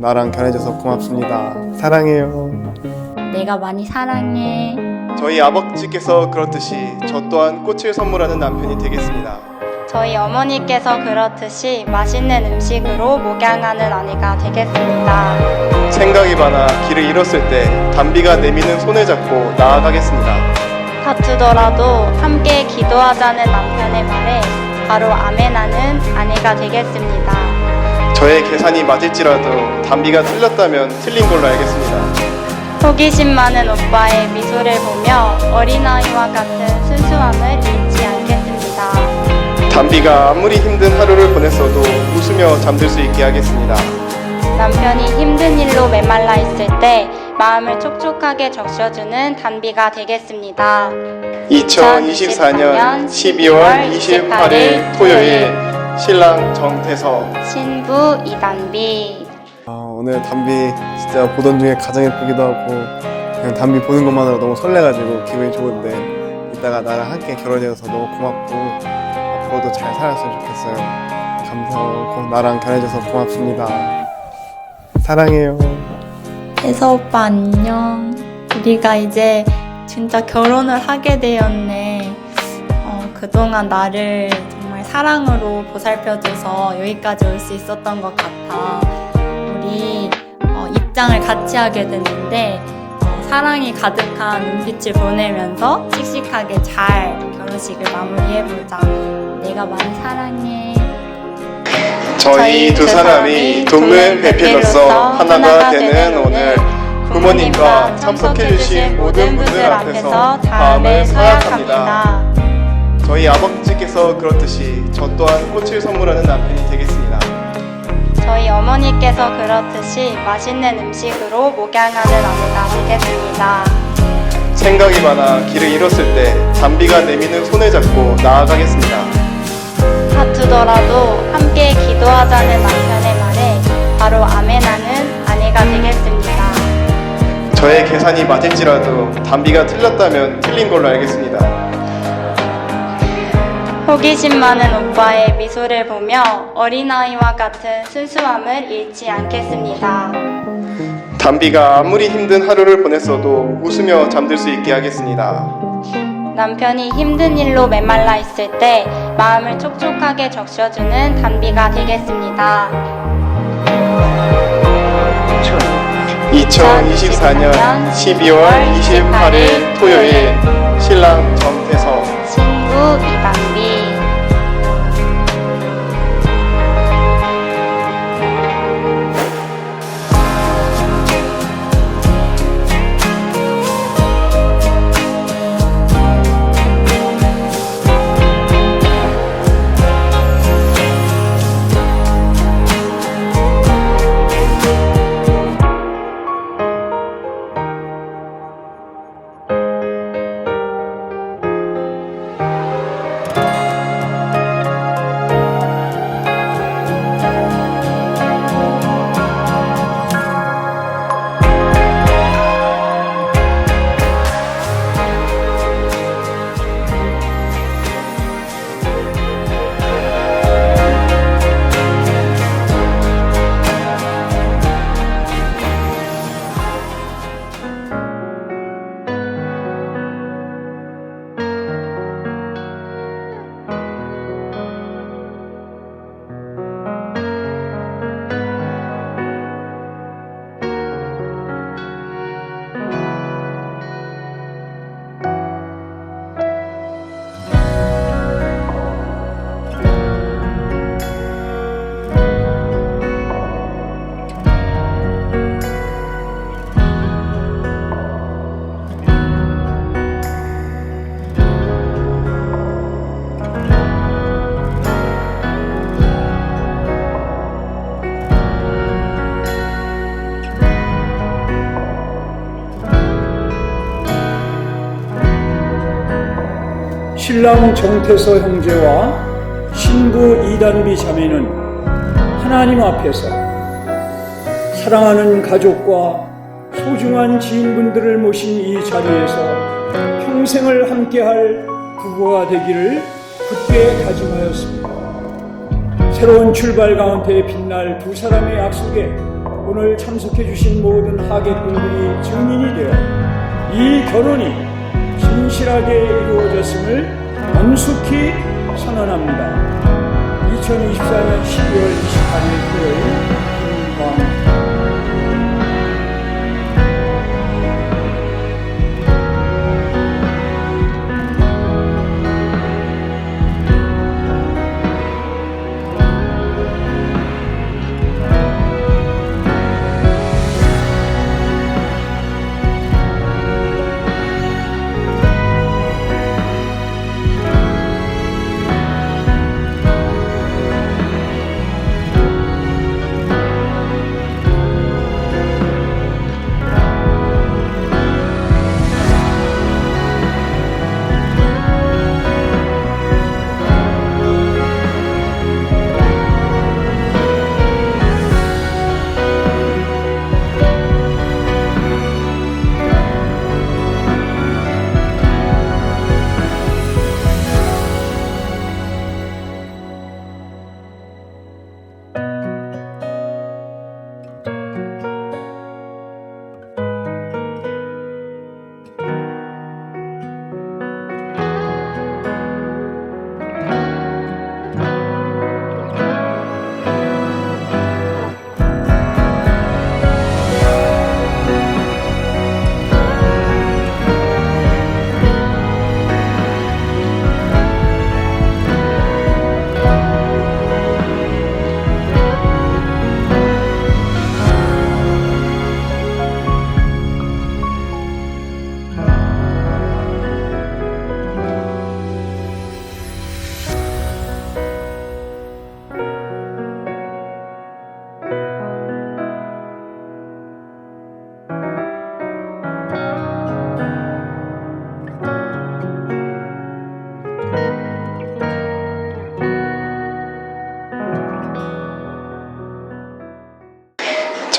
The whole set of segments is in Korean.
나랑 결혼해줘서 고맙습니다. 사랑해요. 내가 많이 사랑해. 저희 아버지께서 그렇듯이 저 또한 꽃을 선물하는 남편이 되겠습니다. 저희 어머니께서 그렇듯이 맛있는 음식으로 목양하는 아내가 되겠습니다. 생각이 많아 길을 잃었을 때 담비가 내미는 손을 잡고 나아가겠습니다. 다투더라도 함께 기도하자는 남편의 말에 바로 아멘하는 아내가 되겠습니다. 저의 계산이 맞을지라도 담비가 틀렸다면 틀린 걸로 알겠습니다. 호기심 많은 오빠의 미소를 보며 어린아이와 같은 순수함을 잃지 않겠습니다. 담비가 아무리 힘든 하루를 보냈어도 웃으며 잠들 수 있게 하겠습니다. 남편이 힘든 일로 메말라 있을 때 마음을 촉촉하게 적셔주는 단비가 되겠습니다. 2024년 12월 28일 토요일 신랑 정태서 신부 이단비. 아, 오늘 담비 진짜 보던 중에 가장 예쁘기도 하고 그냥 담비 보는 것만으로 너무 설레가지고 기분이 좋은데 이따가 나랑 함께 결혼해서 너무 고맙고 앞으로도 잘 살았으면 좋겠어요. 감사하고 나랑 결혼해줘서 고맙습니다. 사랑해요. 혜서 오빠 안녕. 우리가 이제 진짜 결혼을 하게 되었네. 어, 그동안 나를 사랑으로 보살펴줘서 여기까지 올 수 있었던 것 같아. 우리 어, 입장을 같이 하게 됐는데 어, 사랑이 가득한 눈빛을 보내면서 씩씩하게 잘 결혼식을 마무리해보자. 내가 많이 사랑해. 저희 두 사람이 동문 배필로서 하나가 되는 오늘 부모님과 참석해주신 모든 분들 앞에서 다음을 서약합니다. 저희 아버지께서 그렇듯이 저 또한 꽃을 선물하는 남편이 되겠습니다. 저희 어머니께서 그렇듯이 맛있는 음식으로 목양하는 아내가 되겠습니다. 생각이 많아 길을 잃었을 때 담비가 내미는 손을 잡고 나아가겠습니다. 다투더라도 함께 기도하자는 남편의 말에 바로 아멘하는 아내가 되겠습니다. 저의 계산이 맞을지라도 담비가 틀렸다면 틀린 걸로 알겠습니다. 호기심 많은 오빠의 미소를 보며 어린아이와 같은 순수함을 잃지 않겠습니다. 담비가 아무리 힘든 하루를 보냈어도 웃으며 잠들 수 있게 하겠습니다. 남편이 힘든 일로 메말라 있을 때 마음을 촉촉하게 적셔주는 단비가 되겠습니다. 2024년 12월 28일 토요일 신랑 정태서 신부 이단 신랑 정태서 형제와 신부 이단비 자매는 하나님 앞에서 사랑하는 가족과 소중한 지인분들을 모신 이 자리에서 평생을 함께할 부부가 되기를 굳게 다짐하였습니다. 새로운 출발 가운데 빛날 두 사람의 약속에 오늘 참석해 주신 모든 하객분들이 증인이 되어 이 결혼이 진실하게 이루어졌음을 엄숙히 선언합니다. 2024년 12월 28일 토요일 김광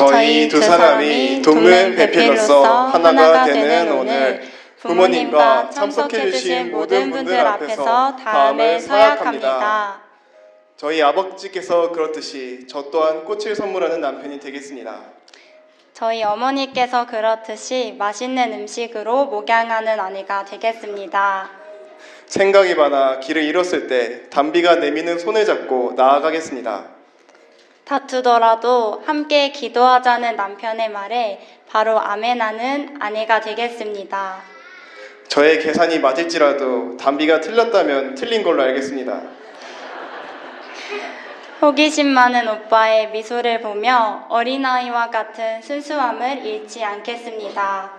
저희 두 사람이 동문 배필로서 하나가 되는 오늘 부모님과 참석해 주신 모든 분들 앞에서 다음을 서약합니다. 저희 아버지께서 그렇듯이 저 또한 꽃을 선물하는 남편이 되겠습니다. 저희 어머니께서 그렇듯이 맛있는 음식으로 목양하는 아내가 되겠습니다. 생각이 많아 길을 잃었을 때 담비가 내미는 손을 잡고 나아가겠습니다. 다투더라도 함께 기도하자는 남편의 말에 바로 아멘하는 아내가 되겠습니다. 저의 계산이 맞을지라도 담비가 틀렸다면 틀린 걸로 알겠습니다. 호기심 많은 오빠의 미소를 보며 어린아이와 같은 순수함을 잃지 않겠습니다.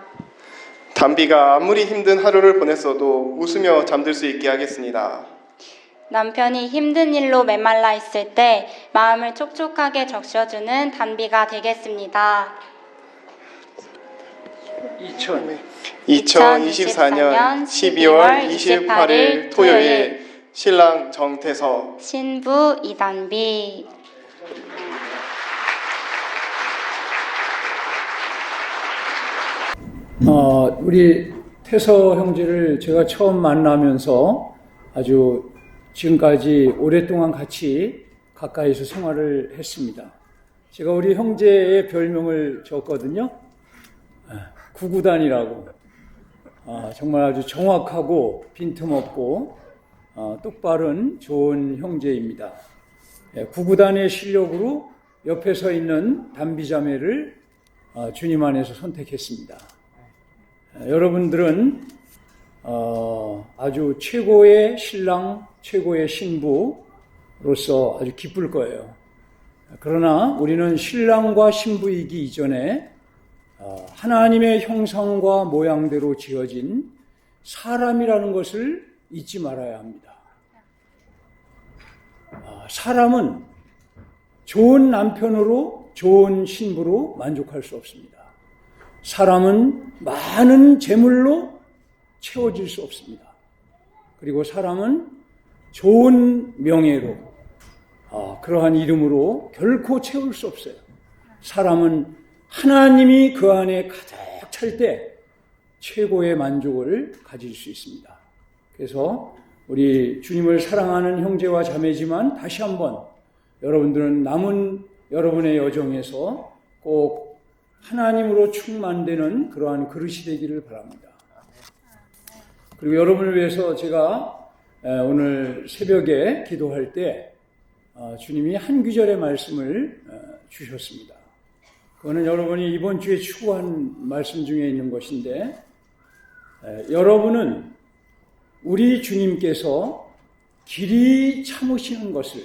담비가 아무리 힘든 하루를 보냈어도 웃으며 잠들 수 있게 하겠습니다. 남편이 힘든 일로 메말라 있을 때 마음을 촉촉하게 적셔주는 단비가 되겠습니다. 2000 2024년 12월 28일 토요일. 신랑 정태서. 신부 이단비. 어, 우리 태서 형제를 제가 처음 만나면서 아주 지금까지 오랫동안 같이 가까이서 생활을 했습니다. 제가 우리 형제의 별명을 줬거든요. 아, 구구단이라고. 아, 정말 아주 정확하고 빈틈없고 어, 똑바른 좋은 형제입니다. 예, 구구단의 실력으로 옆에 서 있는 담비자매를 어, 주님 안에서 선택했습니다. 어, 여러분들은 어, 아주 최고의 신랑, 최고의 신부로서 아주 기쁠 거예요. 그러나 우리는 신랑과 신부이기 이전에 어, 하나님의 형상과 모양대로 지어진 사람이라는 것을 잊지 말아야 합니다. 아, 사람은 좋은 남편으로 좋은 신부로 만족할 수 없습니다. 사람은 많은 재물로 채워질 수 없습니다. 그리고 사람은 좋은 명예로 아, 그러한 이름으로 결코 채울 수 없어요. 사람은 하나님이 그 안에 가득 찰 때 최고의 만족을 가질 수 있습니다. 그래서 우리 주님을 사랑하는 형제와 자매지만 다시 한번 여러분들은 남은 여러분의 여정에서 꼭 하나님으로 충만되는 그러한 그릇이 되기를 바랍니다. 그리고 여러분을 위해서 제가 에, 오늘 새벽에 기도할 때 어, 주님이 한 구절의 말씀을 어, 주셨습니다. 그거는 여러분이 이번 주에 추구한 말씀 중에 있는 것인데 에, 여러분은 우리 주님께서 길이 참으시는 것을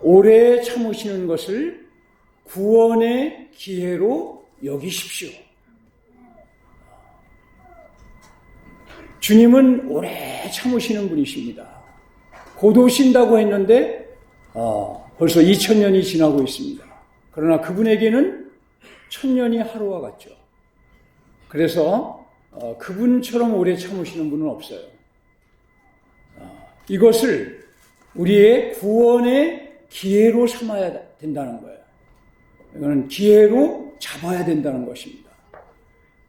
오래 참으시는 것을 구원의 기회로 여기십시오. 주님은 오래 참으시는 분이십니다. 곧 오신다고 했는데 어, 벌써 2000년이 지나고 있습니다. 그러나 그분에게는 천년이 하루와 같죠. 그래서 어, 그분처럼 오래 참으시는 분은 없어요. 어, 이것을 우리의 구원의 기회로 삼아야 된다는 거예요. 이거는 기회로 잡아야 된다는 것입니다.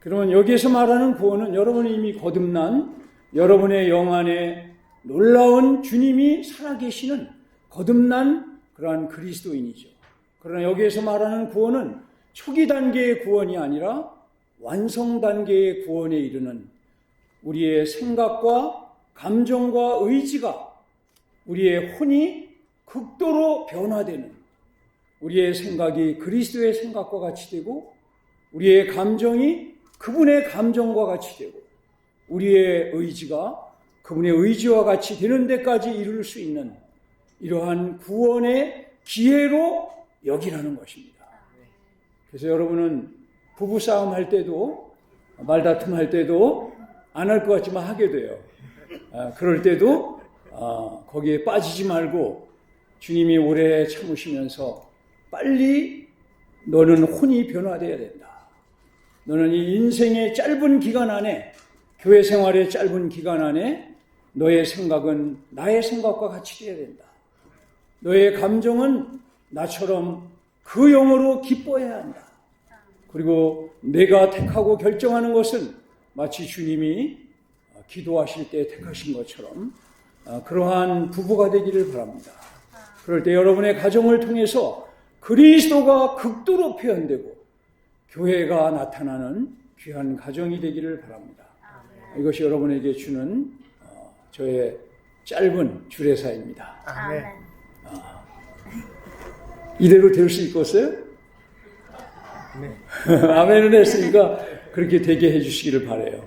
그러면 여기에서 말하는 구원은 여러분이 이미 거듭난 여러분의 영 안에 놀라운 주님이 살아계시는 거듭난 그러한 그리스도인이죠. 그러나 여기에서 말하는 구원은 초기 단계의 구원이 아니라 완성 단계의 구원에 이르는 우리의 생각과 감정과 의지가 우리의 혼이 극도로 변화되는 우리의 생각이 그리스도의 생각과 같이 되고 우리의 감정이 그분의 감정과 같이 되고 우리의 의지가 그분의 의지와 같이 되는 데까지 이룰 수 있는 이러한 구원의 기회로 여기라는 것입니다. 그래서 여러분은 부부싸움 할 때도 말다툼 할 때도 안 할 것 같지만 하게 돼요. 아, 그럴 때도 아, 거기에 빠지지 말고 주님이 오래 참으시면서 빨리 너는 혼이 변화되어야 된다. 너는 이 인생의 짧은 기간 안에 교회 생활의 짧은 기간 안에 너의 생각은 나의 생각과 같이 되어야 된다. 너의 감정은 나처럼 그 영으로 기뻐해야 한다. 그리고 내가 택하고 결정하는 것은 마치 주님이 기도하실 때 택하신 것처럼 그러한 부부가 되기를 바랍니다. 그럴 때 여러분의 가정을 통해서 그리스도가 극도로 표현되고 교회가 나타나는 귀한 가정이 되기를 바랍니다. 이것이 여러분에게 주는 어, 저의 짧은 주례사입니다. 아멘. 이대로 될 수 있겠어요? 네. 아멘을 했으니까 그렇게 되게 해주시기를 바래요.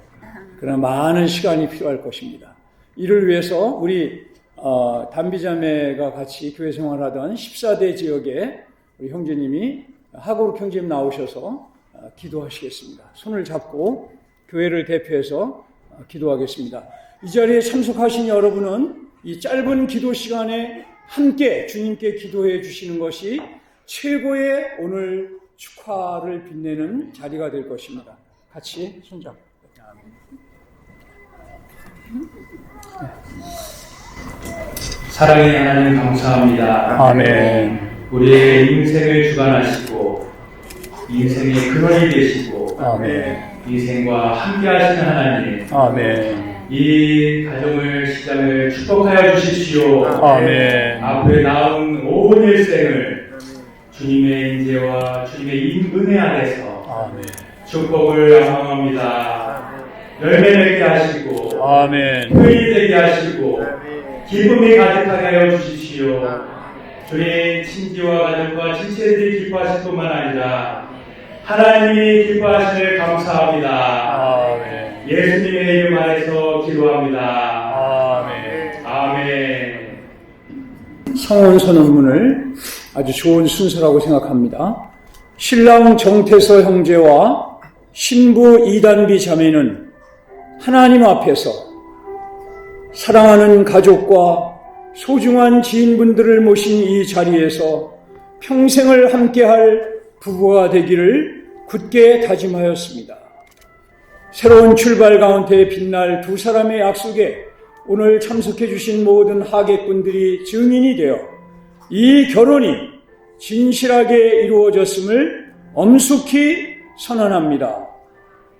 그러나 많은 시간이 필요할 것입니다. 이를 위해서 우리 어, 담비자매가 같이 교회 생활하던 14대 지역에 우리 형제님이 하고록 형제님 나오셔서 어, 기도하시겠습니다. 손을 잡고 교회를 대표해서 어, 기도하겠습니다. 이 자리에 참석하신 여러분은 이 짧은 기도 시간에 함께 주님께 기도해 주시는 것이 최고의 오늘 축하를 빛내는 자리가 될 것입니다. 같이 손잡고. 사랑의 하나님 감사합니다. 아멘. 우리의 인생을 주관하시고 인생의 근원이 되시고 아멘. 인생과 함께 하시는 하나님 아멘. 이 가정을 시장을 축복하여 주십시오. 아멘. 앞으로 나온 온 일생을 주님의 인재와 주님의 인- 은혜 안에서 아멘. 축복을仰望합니다. 열매 맺게 하시고 아멘. 효이 되게 하시고 기쁨이 가득하게 하여 주십시오. 주님 친지와 가족과 친체들이 기뻐하실 뿐만 아니라 하나님이 기뻐하시길 감사합니다. 아멘. 예수님의 이름 안에서 기도합니다. 아멘. 아멘. 성원 선언문을 아주 좋은 순서라고 생각합니다. 신랑 정태서 형제와 신부 이단비 자매는 하나님 앞에서 사랑하는 가족과 소중한 지인분들을 모신 이 자리에서 평생을 함께할 부부가 되기를 굳게 다짐하였습니다. 새로운 출발 가운데 빛날 두 사람의 약속에 오늘 참석해 주신 모든 하객분들이 증인이 되어 이 결혼이 진실하게 이루어졌음을 엄숙히 선언합니다.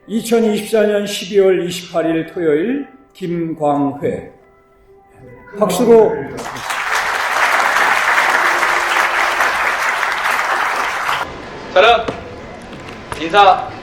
2024년 12월 28일 토요일 김광회 박수로 사랑 你知道。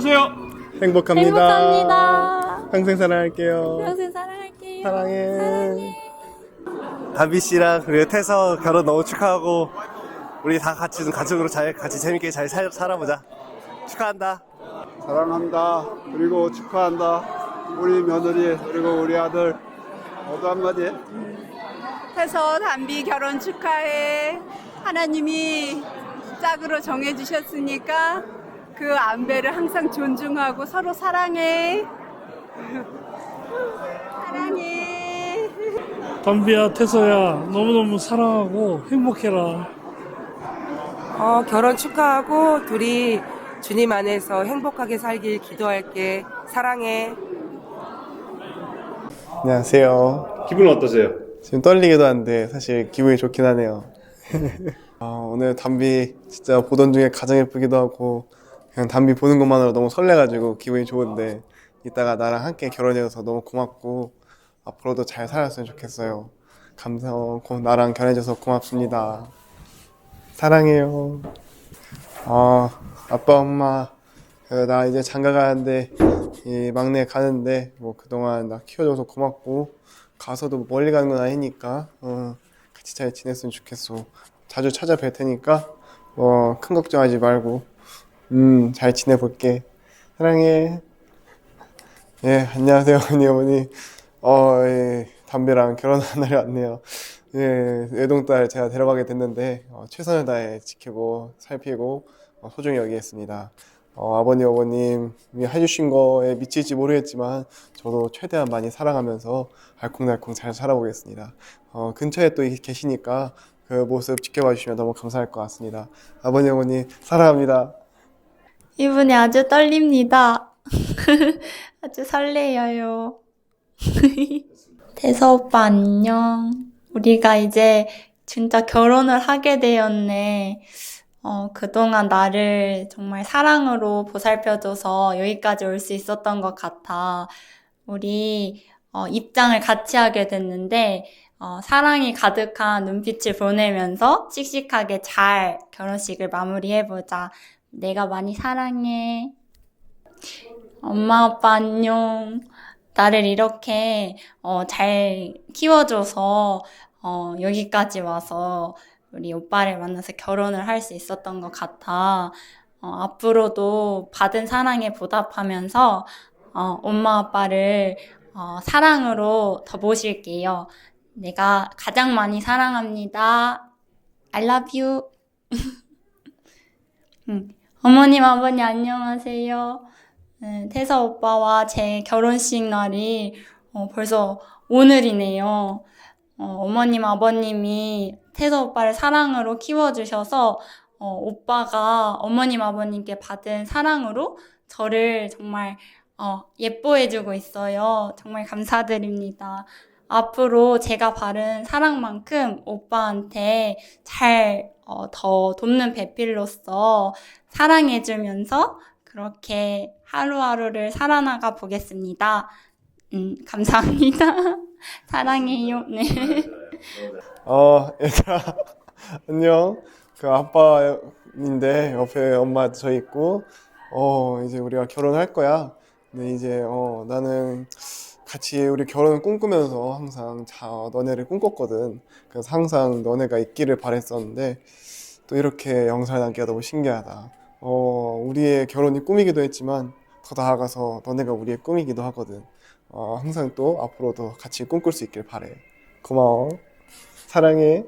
어떠세요? 행복합니다. 행복합니다. 평생 사랑할게요. 평생 사랑할게요. 사랑해. 다비 씨랑 그리고 태서 결혼 너무 축하하고 우리 다 같이 좀 가족으로 잘 같이 재밌게 잘 살, 살아보자. 축하한다. 사랑한다. 그리고 축하한다. 우리 며느리 그리고 우리 아들 모두 한마디. 해. 태서 담비 결혼 축하해. 하나님이 짝으로 정해주셨으니까 그 안배를 항상 존중하고 서로 사랑해. 사랑해. 담비야, 태서야, 너무너무 사랑하고 행복해라. 어, 결혼 축하하고 둘이 주님 안에서 행복하게 살길 기도할게. 사랑해. 안녕하세요. 기분 어떠세요? 지금 떨리기도 한데 사실 기분이 좋긴 하네요. 어, 오늘 담비 진짜 보던 중에 가장 예쁘기도 하고 그냥 담비 보는 것만으로 너무 설레가지고 기분이 좋은데 이따가 나랑 함께 결혼해줘서 너무 고맙고 앞으로도 잘 살았으면 좋겠어요. 감사하고 나랑 결혼해줘서 고맙습니다. 사랑해요. 어, 아빠 엄마 그, 나 이제 장가 가는데 이 막내 가는데 뭐 그동안 나 키워줘서 고맙고 가서도 멀리 가는 건 아니니까 어, 같이 잘 지냈으면 좋겠어. 자주 찾아뵐 테니까 뭐큰 걱정하지 말고 음 잘 지내볼게. 사랑해. 예 안녕하세요 어머니 어머니. 어 예, 담배랑 결혼한 날이 왔네요. 예 외동딸 제가 데려가게 됐는데 어, 최선을 다해 지키고 살피고 어, 소중히 여기겠습니다. 어, 아버님 어머님이 해주신 거에 미칠지 모르겠지만 저도 최대한 많이 사랑하면서 알콩달콩 잘 살아보겠습니다. 어, 근처에 또 계시니까 그 모습 지켜봐 주시면 너무 감사할 것 같습니다. 아버님 어머니 사랑합니다. 이분이 아주 떨립니다. 아주 설레요. 태서 오빠 안녕. 우리가 이제 진짜 결혼을 하게 되었네. 어, 그동안 나를 정말 사랑으로 보살펴줘서 여기까지 올 수 있었던 것 같아. 우리 어, 입장을 같이 하게 됐는데 어, 사랑이 가득한 눈빛을 보내면서 씩씩하게 잘 결혼식을 마무리해보자. 내가 많이 사랑해. 엄마, 아빠 안녕. 나를 이렇게 어, 잘 키워줘서 어, 여기까지 와서 우리 오빠를 만나서 결혼을 할 수 있었던 것 같아. 어, 앞으로도 받은 사랑에 보답하면서 어, 엄마 아빠를 어, 사랑으로 더 모실게요. 내가 가장 많이 사랑합니다. I love you. 음, 어머님, 아버님 안녕하세요. 네, 태서 오빠와 제 결혼식 날이 어, 벌써 오늘이네요. 어, 어머님, 아버님이 태서 오빠를 사랑으로 키워주셔서 어, 오빠가 어머님, 아버님께 받은 사랑으로 저를 정말 어, 예뻐해주고 있어요. 정말 감사드립니다. 앞으로 제가 바른 사랑만큼 오빠한테 잘, 어, 더 돕는 배필로서 사랑해주면서 그렇게 하루하루를 살아나가 보겠습니다. 음, 감사합니다. 사랑해요. 네. 어 얘들아 안녕. 그 아빠인데 옆에 엄마 저 있고 어 이제 우리가 결혼할 거야. 근데 이제 어 나는 같이 우리 결혼을 꿈꾸면서 항상 자 너네를 꿈꿨거든. 그래서 항상 너네가 있기를 바랬었는데 또 이렇게 영상을 남기가 너무 신기하다. 어 우리의 결혼이 꿈이기도 했지만 더 나아가서 너네가 우리의 꿈이기도 하거든. 어 항상 또 앞으로도 같이 꿈꿀 수 있길 바래. 고마워. 사랑해.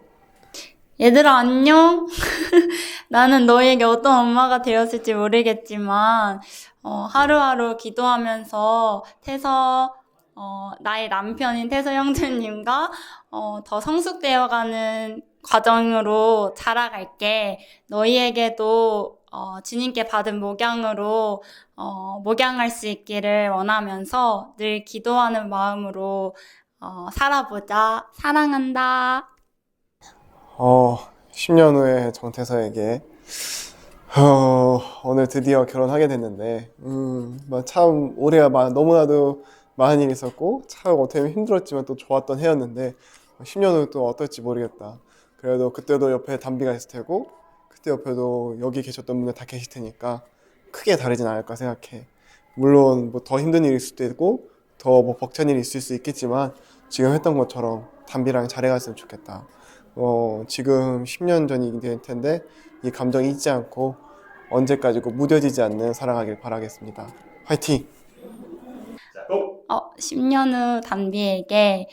얘들아, 안녕? 나는 너에게 어떤 엄마가 되었을지 모르겠지만, 어, 하루하루 기도하면서 태서, 어, 나의 남편인 태서 형제님과, 어, 더 성숙되어가는 과정으로 자라갈게. 너희에게도, 어, 주님께 받은 목양으로, 어, 목양할 수 있기를 원하면서 늘 기도하는 마음으로, 어, 살아보자. 사랑한다. 어, 10년 후에 정태서에게 어, 오늘 드디어 결혼하게 됐는데 음, 막참 올해가 막 너무나도 많은 일이 있었고 참 어떻게 보면 힘들었지만 또 좋았던 해였는데 10년 후 또 어떨지 모르겠다. 그래도 그때도 옆에 담비가 있을 테고 그때 옆에도 여기 계셨던 분들 다 계실 테니까 크게 다르진 않을까 생각해. 물론 뭐 더 힘든 있을 수도 있고 더 뭐 벅찬 일이 있을 수 있겠지만 지금 했던 것처럼 담비랑 잘해갔으면 좋겠다. 어, 지금 10년 전이 될 텐데 이 감정이 잊지 않고 언제까지고 무뎌지지 않는 사랑하길 바라겠습니다. 화이팅! 어, 10년 후 담비에게,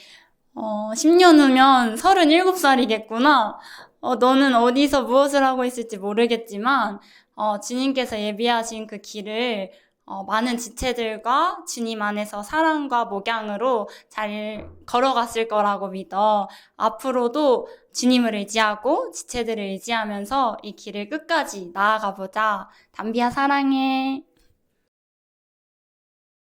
어, 10년 후면 37살이겠구나. 어, 너는 어디서 무엇을 하고 있을지 모르겠지만, 어, 주님께서 예비하신 그 길을 어, 많은 지체들과 주님 안에서 사랑과 목양으로 잘 걸어갔을 거라고 믿어. 앞으로도 주님을 의지하고 지체들을 의지하면서 이 길을 끝까지 나아가 보자. 담비야 사랑해.